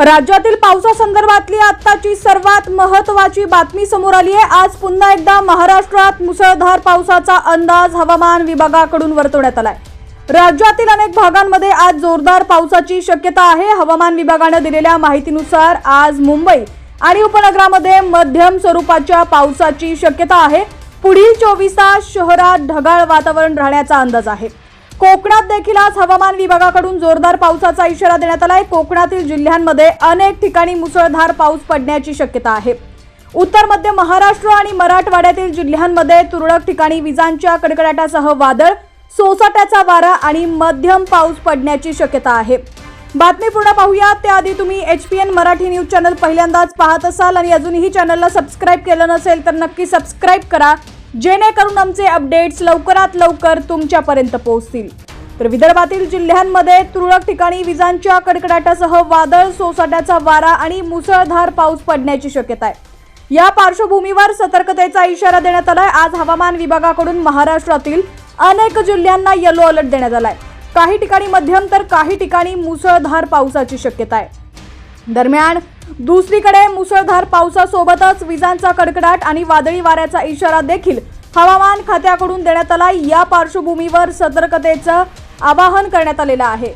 राज्यातील पावसासंदर्भातली आत्ताची सर्वात महत्वाची बातमी समोर आली आहे. आज पुन्हा एकदा महाराष्ट्रात मुसळधार पावसाचा अंदाज हवामान विभागाकडून वर्तवण्यात आलाय. राज्यातील अनेक भागांमध्ये आज जोरदार पावसाची शक्यता आहे. हवामान विभागानं दिलेल्या माहितीनुसार आज मुंबई आणि उपनगरामध्ये मध्यम स्वरूपाच्या पावसाची शक्यता आहे. पुढील चोवीस तास शहरात ढगाळ वातावरण राहण्याचा अंदाज आहे. कोकणात देखील आज हवामान विभागाकडून जोरदार पावसाचा इशारा देण्यात आलाय. कोकणातील जिल्ह्यांमध्ये अनेक ठिकाणी मुसळधार पाऊस पडण्याची शक्यता आहे. उत्तर मध्य महाराष्ट्र आणि मराठवाड्यातील जिल्ह्यांमध्ये तुरळक ठिकाणी विजांच्या कडकडाटासह वादळ सोसाट्याचा वारा आणि मध्यम पाऊस पडण्याची शक्यता आहे. बातमी पूर्ण पाहूया. त्याआधी तुम्ही H P N Marathi news channel पहिल्यांदाच पाहत असाल आणि अजूनही चॅनलला सबस्क्राईब केलं नसेल तर नक्की सबस्क्राईब करा. जेणेकरून आमचे अपडेट्स लवकरात लवकर तुमच्यापर्यंत पोहोचतील. तर विदर्भातील जिल्ह्यांमध्ये तुरळक ठिकाणी विजांच्या कडकडाटासह वादळ सोसाट्याचा वारा आणि मुसळधार पाऊस पडण्याची शक्यता आहे. या पार्श्वभूमीवर सतर्कतेचा इशारा देण्यात आलाय. आज हवामान विभागाकडून महाराष्ट्रातील अनेक जिल्ह्यांना येलो अलर्ट देण्यात आलाय. काही ठिकाणी मध्यम तर काही ठिकाणी मुसळधार पावसाची शक्यता आहे. दरम्यान दुसरीकडे मुसळधार पावसासोबतच विजांचा कडकडाट आणि वादळी वाऱ्याचा इशारा देखील हवामान खात्याकडून देण्यात आला या पार्श्वभूमीवर सतर्कतेचं आवाहन करण्यात आलेलं आहे.